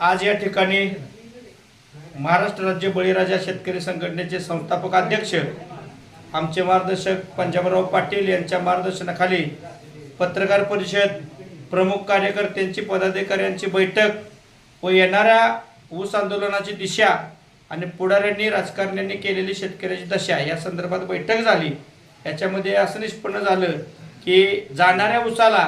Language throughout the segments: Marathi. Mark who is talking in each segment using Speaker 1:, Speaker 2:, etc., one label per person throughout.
Speaker 1: आज या ठिकाणी महाराष्ट्र राज्य बळीराजा शेतकरी संघटनेचे संस्थापक अध्यक्ष आमचे मार्गदर्शक पंजाबराव पाटील यांच्या मार्गदर्शनाखाली पत्रकार परिषद प्रमुख कार्यकर्त्यांची पदाधिकाऱ्यांची बैठक व येणाऱ्या ऊस आंदोलनाची दिशा आणि पुढाऱ्यांनी राजकारण्यांनी केलेली शेतकऱ्याची दशा या संदर्भात बैठक झाली. याच्यामध्ये असं निष्पन्न झालं की जाणाऱ्या ऊसाला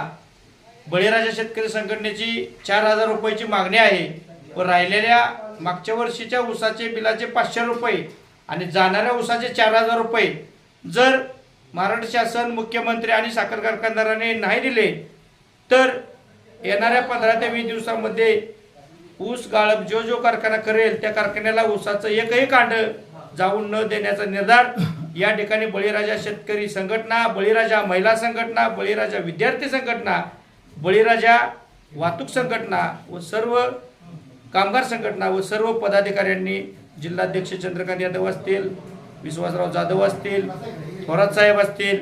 Speaker 1: बळीराजा शेतकरी संघटनेची चार हजार रुपयाची मागणी आहे. व राहिलेल्या मागच्या वर्षीच्या ऊसाचे बिलाचे पाचशे रुपये आणि जाणाऱ्या ऊसाचे चार हजार रुपये जर महाराष्ट्र शासन मुख्यमंत्री आणि साखर कारखानदाराने नाही दिले तर येणाऱ्या पंधरा ते वीस दिवसामध्ये ऊस गाळप जो जो कारखाना करेल त्या कारखान्याला ऊसाचं एकही कांड जाऊन न देण्याचा निर्धार या ठिकाणी बळीराजा शेतकरी संघटना बळीराजा महिला संघटना बळीराजा विद्यार्थी संघटना बळीराजा वाहतूक संघटना व सर्व कामगार संघटना व सर्व पदाधिकाऱ्यांनी जिल्हाध्यक्ष चंद्रकांत यादव असतील विश्वासराव जाधव असतील थोरात साहेब असतील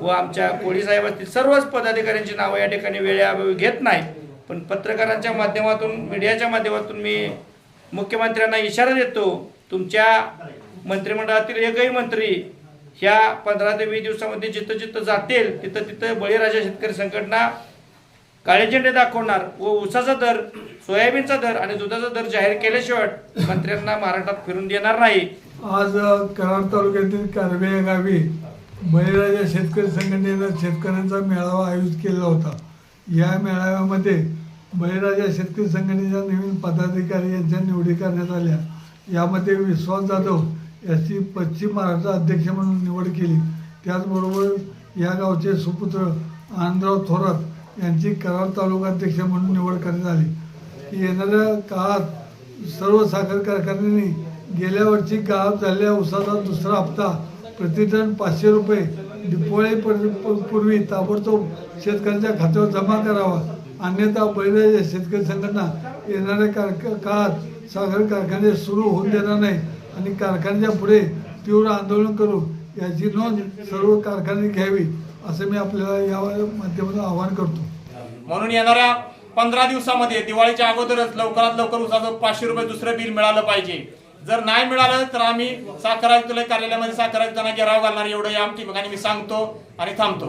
Speaker 1: व आमच्या कोळी साहेब असतील सर्वच पदाधिकाऱ्यांची नावं या ठिकाणी वेळेअभावी घेत नाही पण पत्रकारांच्या माध्यमातून मीडियाच्या माध्यमातून मी मुख्यमंत्र्यांना इशारा देतो तुमच्या मंत्रिमंडळातील एकही मंत्री ह्या पंधरा ते वीस दिवसामध्ये जिथं जिथं जातील तिथं तिथं बळीराजा शेतकरी संघटना काळे झेंडे दाखवणार व ऊसाचा दर सोयाबीनचा दर आणि दुधाचा दर जाहीर केल्याशिवाय मंत्र्यांना महाराष्ट्रात फिरून देणार नाही.
Speaker 2: आज कराड तालुक्यातील कारवे या गावी बळीराजा शेतकरी संघटनेनं शेतकऱ्यांचा मेळावा आयोजित केला होता. या मेळाव्यामध्ये बळीराजा शेतकरी संघटनेच्या नवीन पदाधिकारी यांच्या निवडी करण्यात आल्या. यामध्ये विश्वास जाधव याची पश्चिम महाराष्ट्र अध्यक्ष म्हणून निवड केली. त्याचबरोबर या गावचे सुपुत्र आनंदराव थोरात यांची कराड तालुका अध्यक्ष म्हणून निवड करण्यात आली. येणाऱ्या काळात सर्व साखर कारखान्यांनी गेल्या वर्षी गाळप झालेल्या उसाचा दुसरा हप्ता प्रतिटन पाचशे रुपये दिपोळी पूर्वी ताबडतोब शेतकऱ्यांच्या खात्यावर जमा करावा. अन्यथा बैल शेतकरी संघटना येणाऱ्या कार काळात साखर कारखाने सुरू होऊन देणार नाही आणि कारखान्याच्या पुढे तीव्र आंदोलन करू याची नोंद सर्व कारखाने घ्यावी. असं मी आपल्याला या माध्यमातून आवाहन करतो.
Speaker 3: म्हणून येणाऱ्या पंधरा दिवसामध्ये दिवाळीच्या अगोदरच लवकरात लवकर उसाचं पाचशे रुपये दुसरं बिल मिळालं पाहिजे. जर नाही मिळालं तर आम्ही साखर आयुक्तालय कार्यालयामध्ये साखर आयुक्तांना घेराव घालणार एवढं या ठिकाणी मी सांगतो आणि थांबतो.